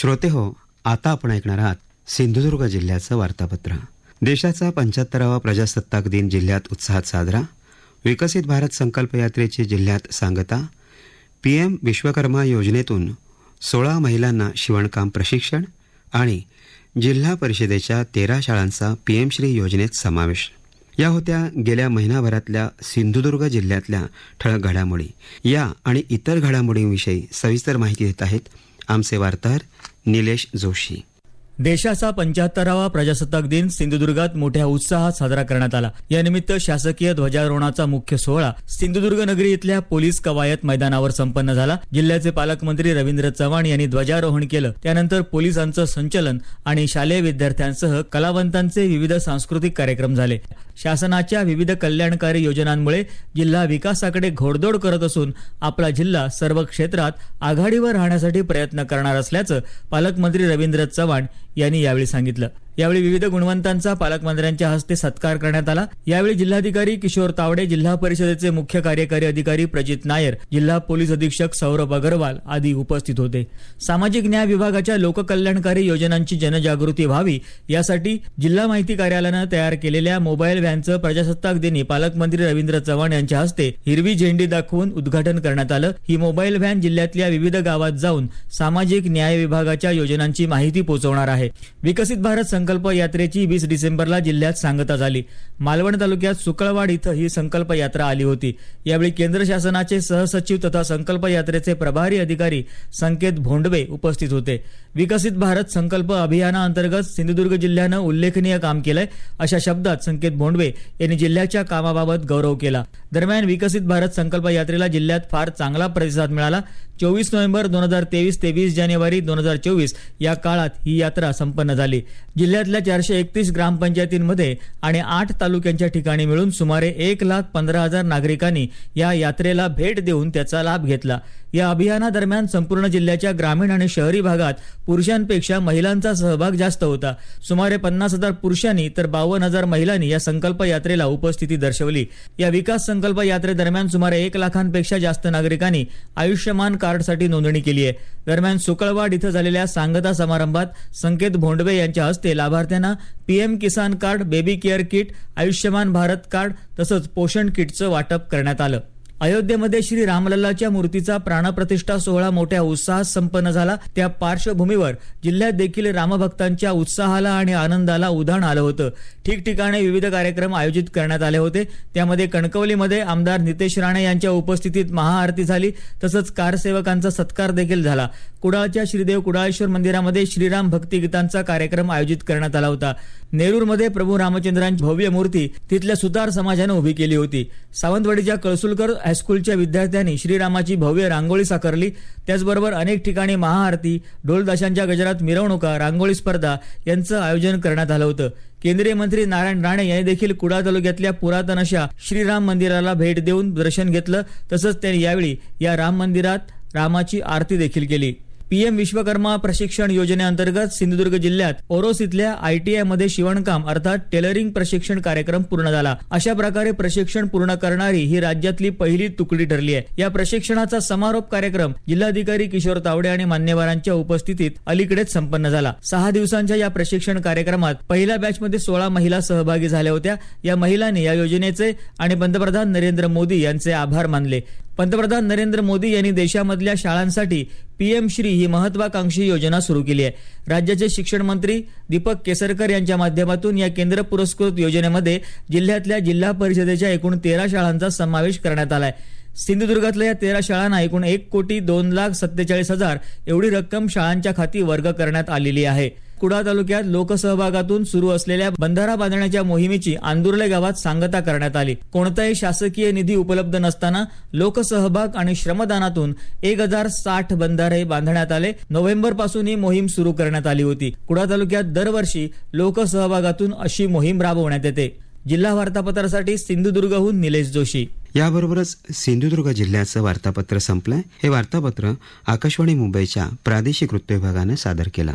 श्रोते हो आता आपण ऐकणार आहात सिंधुदुर्ग जिल्ह्याचं वार्तापत्र. देशाचा पंच्याहत्तरावा प्रजासत्ताक दिन जिल्ह्यात उत्साहात साजरा. विकसित भारत संकल्प यात्रेची जिल्ह्यात सांगता. पीएम विश्वकर्मा योजनेतून सोळा महिलांना शिवणकाम प्रशिक्षण आणि जिल्हा परिषदेच्या तेरा शाळांचा पीएमश्री योजनेत समावेश. या होत्या गेल्या महिनाभरातल्या सिंधुदुर्ग जिल्ह्यातल्या ठळक घडामोडी. या आणि इतर घडामोडींविषयी सविस्तर माहिती देत आहेत आमचे वार्ताहर निलेश जोशी. देशाचा पंच्याहत्तरावा प्रजासत्ताक दिन सिंधुदुर्गात मोठ्या उत्साहात साजरा करण्यात आला. यानिमित्त शासकीय ध्वजारोहणाचा मुख्य सोहळा सिंधुदुर्ग नगरी इथल्या पोलीस कवायत मैदानावर संपन्न झाला. जिल्ह्याचे पालकमंत्री रवींद्र चव्हाण यांनी ध्वजारोहण केलं. त्यानंतर पोलिसांचं संचलन आणि शालेय विद्यार्थ्यांसह कलावंतांचे विविध सांस्कृतिक कार्यक्रम झाले. शासनाच्या विविध कल्याणकारी योजनांमुळे जिल्हा विकासाकडे घोडदोड करत असून आपला जिल्हा सर्व क्षेत्रात आघाडीवर राहण्यासाठी प्रयत्न करणार असल्याचं पालकमंत्री रवींद्र चव्हाण यांनी यावेळी सांगितलं. यावेळी विविध गुणवंतांचा पालकमंत्र्यांच्या हस्ते सत्कार करण्यात आला. यावेळी जिल्हाधिकारी किशोर तावडे जिल्हा परिषदेचे मुख्य कार्यकारी अधिकारी प्रजित नायर जिल्हा पोलीस अधीक्षक सौरभ अगरवाल आदी उपस्थित होते. सामाजिक न्याय विभागाच्या लोककल्याणकारी योजनांची जनजागृती व्हावी यासाठी जिल्हा माहिती कार्यालयानं तयार केलेल्या मोबाईल व्हॅनचं प्रजासत्ताक दिनी पालकमंत्री रवींद्र चव्हाण यांच्या हस्ते हिरवी झेंडी दाखवून उद्घाटन करण्यात आलं. ही मोबाईल व्हॅन जिल्ह्यातल्या विविध गावात जाऊन सामाजिक न्याय विभागाच्या योजनांची माहिती पोहोचवणार आहे. विकसित भारत संकल्प यात्रेची वीस डिसेंबरला जिल्ह्यात सांगता झाली. मालवण तालुक्यात सुकळवाड इथं ही संकल्प यात्रा आली होती. यावेळी केंद्र शासनाचे सहसचिव तथा संकल्प यात्रेचे प्रभारी अधिकारी संकेत भोंडवे उपस्थित होते. विकसित भारत संकल्प अभियानाअंतर्गत सिंधुदुर्ग जिल्ह्यानं उल्लेखनीय काम केलंय अशा शब्दात संकेत भोंडवे यांनी जिल्ह्याच्या कामाबाबत गौरव केला. दरम्यान विकसित भारत संकल्प यात्रेला जिल्ह्यात फार चांगला प्रतिसाद मिळाला. चोवीस नोव्हेंबर दोन हजार तेवीस ते वीस जानेवारी दोन हजार चोवीस या काळात ही यात्रा संपन्न झाली. जिल्ह्यातल्या चारशे एकतीस ग्रामपंचायतींमध्ये आणि आठ तालुक्यांच्या ठिकाणी मिळून सुमारे एक लाख पंधरा हजार नागरिकांनी या यात्रेला भेट देऊन त्याचा लाभ घेतला. या अभियानादरम्यान संपूर्ण जिल्ह्याच्या ग्रामीण आणि शहरी भागात पुरुषांपेक्षा महिलांचा सहभाग जास्त होता. सुमारे पन्नास हजार पुरुषांनी तर बावन्न हजार महिलांनी या संकल्प यात्रेला उपस्थिती दर्शवली. या विकास संकल्प यात्रेदरम्यान सुमारे एक लाखांपेक्षा जास्त नागरिकांनी आयुष्यमान कार्डसाठी नोंदणी केली आहे. दरम्यान सुकळवाड इथं झालेल्या सांगता समारंभात संकेत भोंडवे यांच्या हस्ते लाभार्थ्यांना PM Kisan card baby care kit Ayushman Bharat card तसंच पोषण किटचं वाटप करण्यात आलं. अयोध्येमध्ये श्री रामलल्लाच्या मूर्तीचा प्राणप्रतिष्ठा सोहळा मोठ्या उत्साहात संपन्न झाला. त्या पार्श्वभूमीवर जिल्ह्यात देखील रामभक्तांच्या उत्साहाला आणि आनंदाला उधाण आलं होतं. ठिकठिकाणी विविध कार्यक्रम आयोजित करण्यात आले होते. त्यामध्ये कणकवलीमध्ये आमदार नितेश राणे यांच्या उपस्थितीत महाआरती झाली. तसंच कारसेवकांचा सत्कार देखील झाला. कुडाळच्या श्रीदेव कुडाळेश्वर मंदिरामध्ये श्रीराम भक्तिगीतांचा कार्यक्रम आयोजित करण्यात आला होता. नेरूरमध्ये प्रभू रामचंद्रांची भव्य मूर्ती तिथल्या सुतार समाजानं उभी केली होती. सावंतवाडीच्या कळसुलकर हायस्कूलच्या विद्यार्थ्यांनी श्रीरामाची भव्य रांगोळी साकारली. त्याचबरोबर अनेक ठिकाणी महाआरती ढोलदाशांच्या गजरात मिरवणुका रांगोळी स्पर्धा यांचं आयोजन करण्यात आलं होतं. केंद्रीय मंत्री नारायण राणे यांनी देखील कुडाळ तालुक्यातल्या पुरातन अशा श्रीराम मंदिराला भेट देऊन दर्शन घेतलं. तसंच त्यांनी यावेळी या राम मंदिरात रामाची आरती देखील केली. पीएम विश्वकर्मा प्रशिक्षण योजनेअंतर्गत सिंधुदुर्ग जिल्ह्यात ओरोस इथल्या आयटीआयमध्ये शिवणकाम अर्थात टेलरिंग प्रशिक्षण कार्यक्रम पूर्ण झाला. अशा प्रकारे प्रशिक्षण पूर्ण करणारी ही राज्यातली पहिली तुकडी ठरली आहे. या प्रशिक्षणाचा समारोप कार्यक्रम जिल्हाधिकारी किशोर तावडे आणि मान्यवरांच्या उपस्थितीत अलीकडेच संपन्न झाला. सहा दिवसांच्या या प्रशिक्षण कार्यक्रमात पहिल्या बॅच मध्ये सोळा महिला सहभागी झाल्या होत्या. या महिलांनी या योजनेचे आणि पंतप्रधान नरेंद्र मोदी यांचे आभार मानले. पंतप्रधान नरेंद्र मोदी यांनी देशामधल्या शाळांसाठी पीएम श्री ही महत्वाकांक्षी योजना सुरू केली आहे. राज्याचे शिक्षण मंत्री दीपक केसरकर यांच्या माध्यमातून या केंद्र पुरस्कृत योजनेमध्ये जिल्ह्यातल्या जिल्हा परिषदेच्या एकूण तेरा शाळांचा समावेश करण्यात आलाय. सिंधुदुर्गातल्या या तेरा शाळांना एकूण एक कोटी दोन लाख सत्तेचाळीस हजार एवढी रक्कम शाळांच्या खाती वर्ग करण्यात आलेली आहे. कुडाळ तालुक्यात लोकसहभागातून सुरू असलेल्या बंधारा बांधण्याच्या मोहिमेची आंदुर्ले गावात सांगता करण्यात आली. कोणताही शासकीय निधी उपलब्ध नसताना लोकसहभाग आणि श्रमदानातून एक हजार साठ बंधारे बांधण्यात आले. नोव्हेंबरपासून ही मोहीम सुरू करण्यात आली होती. कुडाळ तालुक्यात दरवर्षी लोकसहभागातून अशी मोहीम राबवण्यात येते. जिल्हा वार्तापत्रासाठी सिंधुदुर्गहून निलेश जोशी. याबरोबरच सिंधुदुर्ग जिल्ह्याचं वार्तापत्र संपलंय. हे वार्तापत्र आकाशवाणी मुंबईच्या प्रादेशिक वृत्त विभागानं सादर केलं.